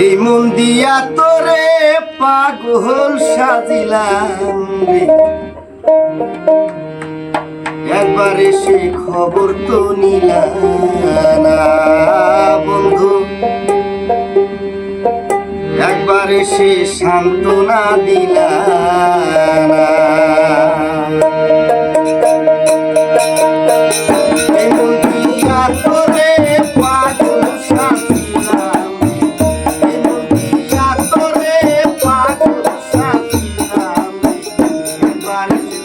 এই মন দিয়া তোরে পাগল সাজিলাম রে। একবার এসে খবর তো নিলাম বন্ধু। একবারে সে সান্ত্বনা দিলা Hallelujah